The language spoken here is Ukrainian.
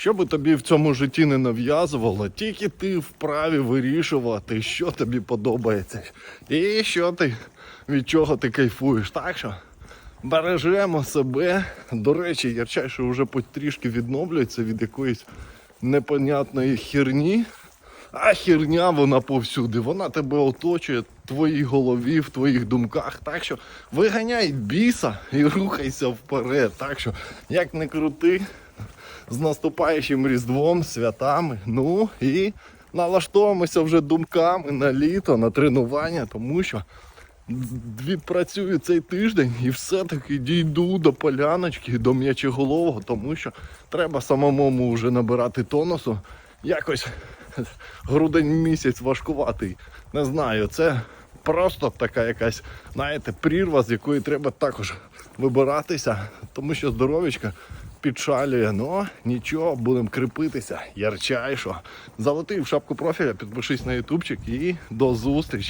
Що би тобі в цьому житті не нав'язувало, тільки ти вправі вирішувати, що тобі подобається і що ти від чого ти кайфуєш. Так що бережемо себе. До речі, ярчайше вже потрішки відновлюється від якоїсь непонятної херні. А херня вона повсюди, вона тебе оточує в твоїй голові, в твоїх думках. Так що виганяй біса і рухайся вперед. Так що, як не крути, з наступаючим Різдвом, святами. Ну і налаштовуємося вже думками на літо, на тренування, тому що відпрацюю цей тиждень і все-таки дійду до поляночки, до м'ячеголового, тому що треба самому вже набирати тонусу. Якось грудень місяць важкуватий. Не знаю, це просто така якась, знаєте, прірва, з якої треба також вибиратися, тому що здоров'ячка підшалює. Ну нічого, будемо кріпитися. ярчайшо. що. В шапку профіля, підпишись на ютубчик і до зустрічі.